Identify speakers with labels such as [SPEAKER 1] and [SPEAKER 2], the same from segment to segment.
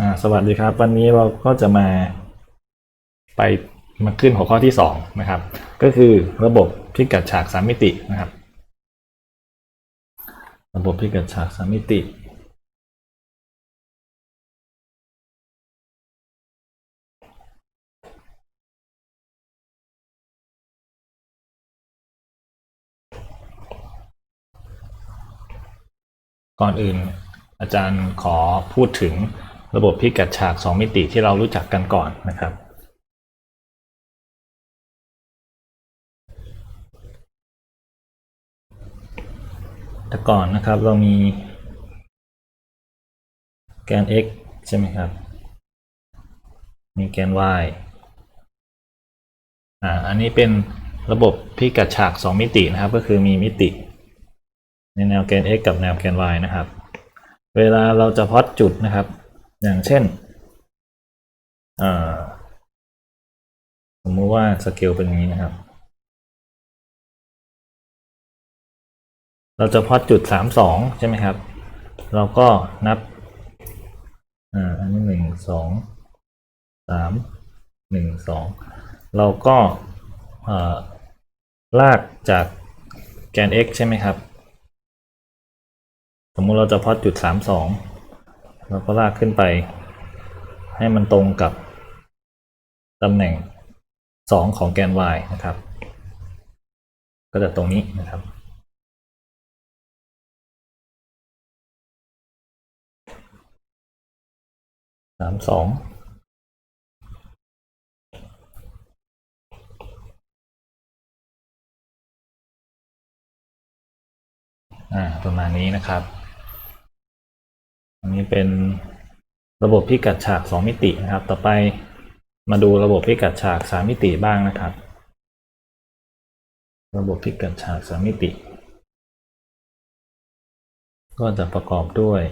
[SPEAKER 1] อ่าสวัสดีครับ วันนี้เราก็จะมาไปมาขึ้นหัวข้อที่สองนะครับ ก็คือระบบพิกัดฉากสามมิตินะครับ ระบบพิกัดฉากสามมิติ ก่อนอื่นอาจารย์ขอพูดถึง ระบบพิกัดฉาก 2 มิติที่เรารู้จักกันก่อนนะครับ แต่ก่อนนะครับเรามีแกน x ใช่ไหมครับ มีแกน y อ่า อันนี้เป็นระบบพิกัดฉาก 2 มิตินะครับ ก็คือมีมิติ ในแนวแกน x กับแนวแกน y นะครับ เวลาเราจะพลอตจุดนะครับ อย่างเช่นสมมติว่าสเกลเป็นอย่างนี้นะครับ เราจะพอตจุดสามสองใช่ไหมครับ เราก็นับอ่าอันนี้หนึ่งสองสามหนึ่งสองเราก็ลากจากแกน x ใช่ไหมครับ สมมุติเราจะพอตจุดสามสอง เราก็ลากขึ้นไป ให้มันตรงกับตำแหน่งสองของแกน y นะครับ ก็จะตรงนี้นะครับ สามสองอ่าประมาณนี้นะครับ นี้เป็นระบบพิกัดฉาก 2 มิตินะครับ ต่อไปมาดูระบบพิกัดฉาก 3 มิติบ้างนะครับ ระบบพิกัดฉาก 3 มิติ ก็จะประกอบด้วย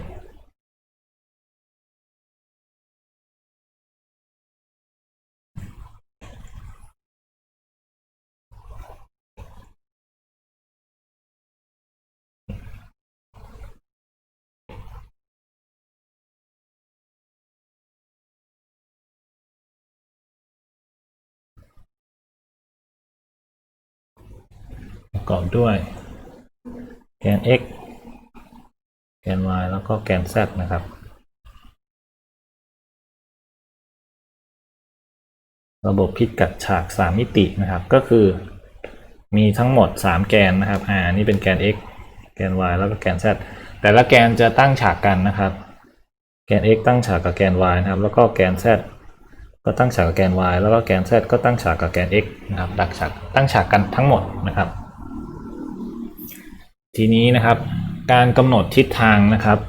[SPEAKER 1] ประกอบด้วยแกน x แกน y แล้วก็แกน z นะครับ ระบบพิกัดฉาก 3 มิตินะครับ ก็คือมีทั้งหมด 3 แกนนะครับ อ่า นี่เป็นแกน x แกน y แล้วก็แกน z แต่ละแกนจะตั้งฉากกันนะครับ แกน x ตั้งฉากกับแกน y นะครับ แล้วก็แกน z ก็ตั้งฉากกับแกน y แล้วก็แกน z ก็ตั้งฉากกับแกน x นะครับ ดักฉาก ตั้งฉากกันทั้งหมดนะครับ ทีนี้นะครับ การกำหนดทิศทางนะครับ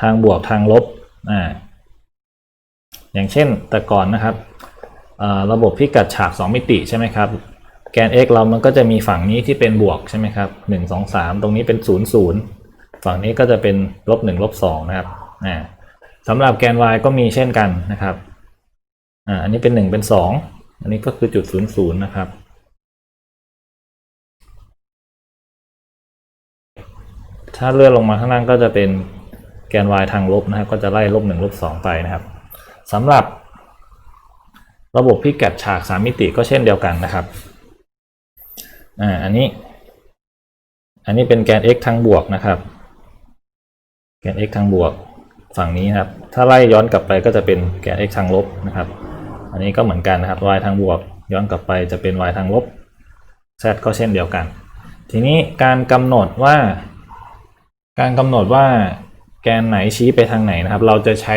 [SPEAKER 1] ทางบวกทางลบอ่าอย่างเช่นแต่ก่อนนะครับระบบพิกัดฉาก 2 มิติใช่ไหมครับ แกน x เรามันก็จะมีฝั่งนี้ที่เป็นบวกใช่ไหมครับ1 2 3 ตรงนี้เป็น 0 0 ฝั่งนี้ก็จะเป็นลบ1ลบ2นะครับอ่าสำหรับแกน y ก็มีเช่นกันนะครับอ่าอันนี้เป็น 1 เป็น 2 อันนี้ก็คือจุด 0 0นะครับ ถ้าเลื่อนลงมาข้างล่างก็จะเป็นแกน y ทางลบนะครับ ก็จะไล่ลบหนึ่งลบสองไปนะครับสำหรับระบบพิกัดฉาก 3 มิติก็เช่นเดียวกันนะครับ อ่า อันนี้ อันนี้เป็นแกน x ทางบวกนะครับ แกน x ทางบวกฝั่งนี้นะครับ ถ้าไล่ย้อนกลับไปก็จะเป็นแกน x ทางลบนะครับ อันนี้ก็เหมือนกันนะครับ y ทางบวก ย้อนกลับไปจะเป็น y ทางลบ z ก็เช่นเดียวกัน ทีนี้การกำหนดว่า การกำหนดว่าแกนไหนชี้ไปทางไหนนะครับ เราจะใช้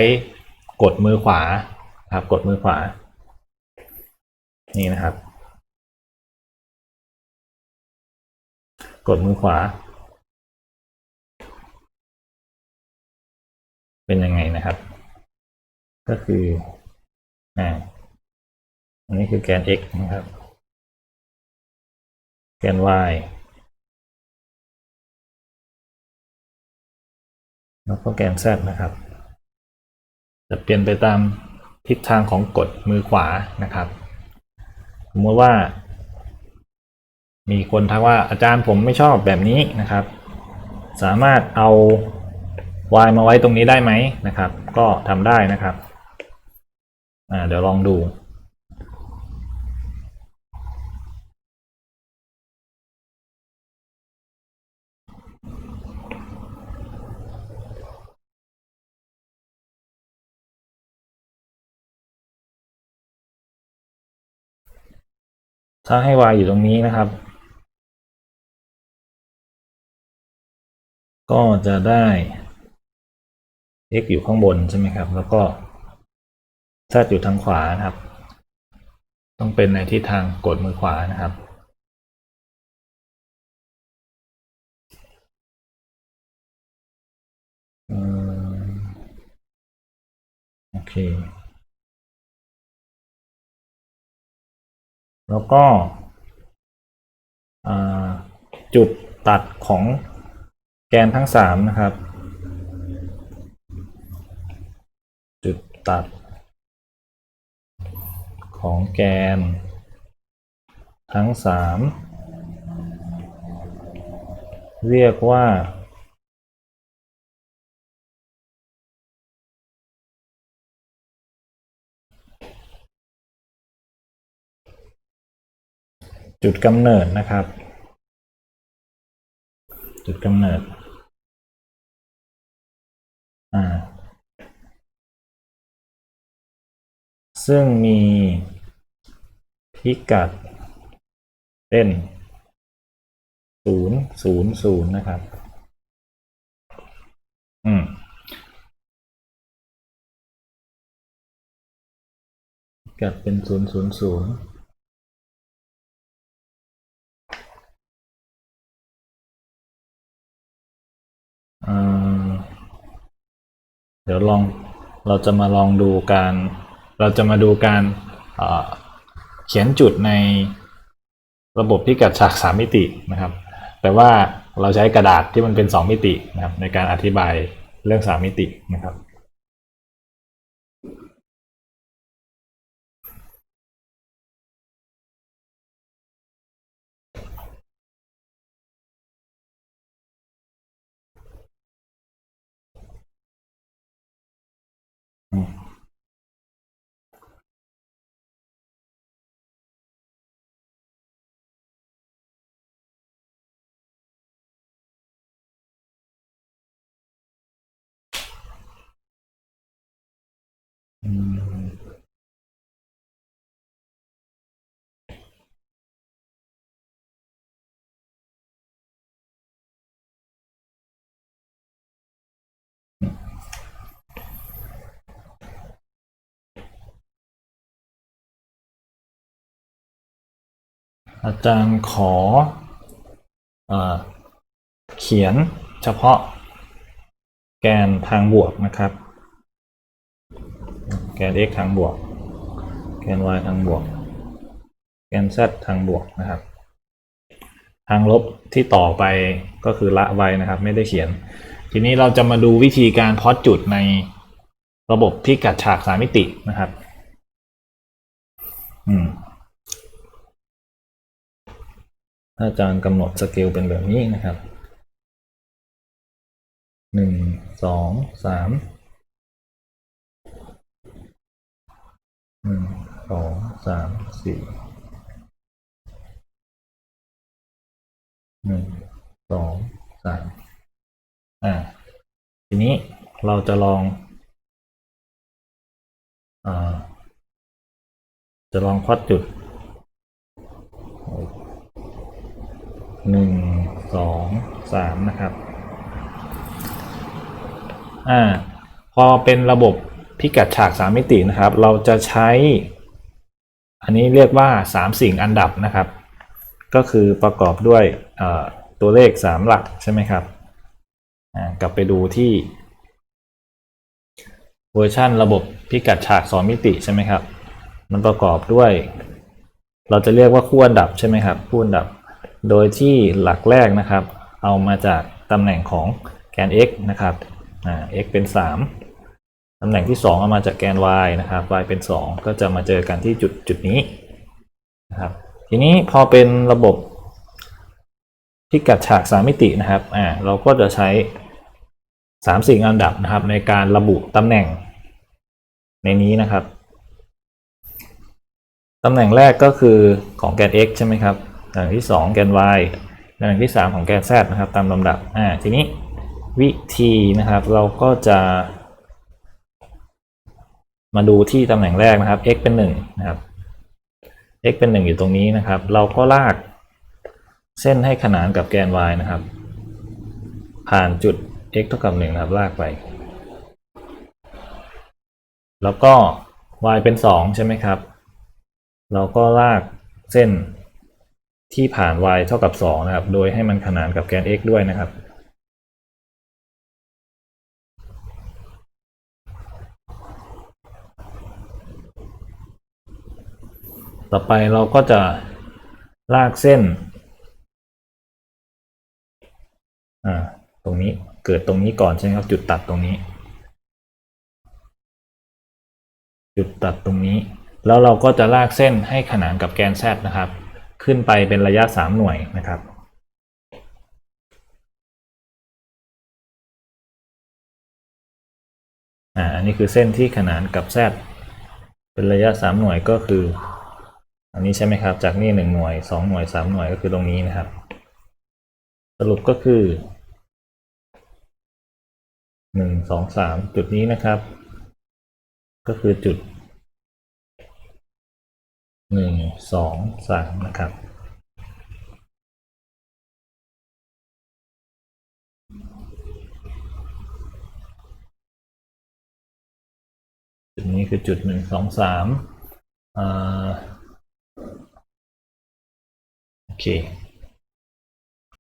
[SPEAKER 1] กดมือขวาครับกดมือขวา นี่นะครับ กดมือขวา เป็นยังไงนะครับ ก็คืออ่าอันนี้คือแกน x นะครับ แกน y แล้วก็แกน z นะครับ จะเปลี่ยนไปตามทิศทางของกดมือขวานะครับสมมติว่า มีคนทักว่าอาจารย์ผมไม่ชอบแบบนี้นะครับ สามารถเอา y มาไว้ตรงนี้ได้ไหมนะครับ ก็ทำได้นะครับเดี๋ยวลองดู ถ้าให้ y อยู่ตรงนี้นะครับ ก็จะได้ x อยู่ข้างบนใช่ไหมครับ แล้วก็ z อยู่ทางขวานะครับ ต้องเป็นในทิศทางกดมือขวานะครับอืมโอเค แล้วก็จุดตัดของแกนทั้งสามนะครับ จุดตัด ของแกน ทั้งสามเรียกว่า จุดกำเนิดนะครับ จุดกำเนิด อ่า ซึ่งมีพิกัดเป็นศูนย์ศูนย์ศูนย์นะครับ อืม กัดเป็นศูนย์ศูนย์ศูนย์ เดี๋ยวลองเราจะมาลองดูการ เราจะมาดูการเอ่อเขียนจุดในระบบพิกัดฉากสามมิตินะครับ แต่ว่าเราใช้กระดาษที่มันเป็นสองมิตินะครับในการอธิบายเรื่องสามมิตินะครับ อาจารย์ขอเออเขียนเฉพาะแกนทางบวกนะครับ แกน x ทางบวก แกน y ทางบวก แกน z ทางบวกนะครับ ทางลบที่ต่อไปก็คือละไว้นะครับ ไม่ได้เขียน ทีนี้เราจะมาดูวิธีการพอตจุดในระบบพิกัดฉากสามมิตินะครับ อืมอาจารย์กำหนดสเกลเป็นแบบนี้นะครับหนึ่งสองสาม หนึ่งสองสามสี่หนึ่งสองสามอ่าทีนี้เราจะลองอ่าจะลองพลอดจุดหนึ่งสองสามนะครับ อ่า พอเป็นระบบ พิกัดฉากสามมิตินะครับ เราจะใช้ อันนี้เรียกว่าสามสิ่งอันดับนะครับ ก็คือประกอบด้วยตัวเลขสามหลักใช่ไหมครับกลับไปดูที่ เวอร์ชันระบบพิกัดฉากสองมิติใช่ไหมครับ มันประกอบด้วย เราจะเรียกว่าคู่อันดับใช่ไหมครับคู่อันดับ โดยที่หลักแรกนะครับ เอามาจากตำแหน่งของแกน x นะครับ x เป็น 3 ตำแหน่งที่ 2 เอามาจากแกน y นะครับ y เป็น 2 ก็จะมาเจอกันที่จุดจุดนี้นะครับ ทีนี้พอเป็นระบบพิกัดฉากสามมิตินะครับอ่าเราก็จะใช้สามสิ่งอันดับนะครับ ในการระบุตำแหน่งในนี้นะครับตำแหน่งแรกก็คือของแกน x ใช่ไหมครับตำแหน่งที่สองแกน y ตำแหน่งที่สามของแกน z นะครับ ตามลำดับอ่าทีนี้วิธีนะครับเราก็จะ มาดูที่ตำแหน่งแรกนะครับ x เป็นหนึ่งนะครับ x เป็นหนึ่งอยู่ตรงนี้นะครับ เราก็ลากเส้นให้ขนานกับแกน y นะครับ ผ่านจุด x เท่ากับหนึ่งนะครับ ลากไป แล้วก็ y เป็นสองใช่ไหมครับ เราก็ลากเส้นที่ผ่าน y เท่ากับสองนะครับ โดยให้มันขนานกับแกน x ด้วยนะครับ ต่อไปเราก็จะลากเส้น อ่า ตรงนี้เกิดตรงนี้ก่อนใช่ไหมครับ จุดตัดตรงนี้ จุดตัดตรงนี้ แล้วเราก็จะลากเส้นให้ขนานกับแกน z นะครับ ขึ้นไปเป็นระยะ 3 หน่วยนะครับอ่าอันนี้คือเส้นที่ขนานกับ z เป็นระยะ 3 หน่วยก็คือ อันนี้ใช่ไหมครับ จากนี่1หน่วย2หน่วย3หน่วยก็คือตรงนี้นะครับ สรุปก็คือ1 2 3จุดนี้นะครับ ก็คือจุด1 2 3นะครับ จุดนี้คือจุดหนึ่งสองสามอ่า โอเค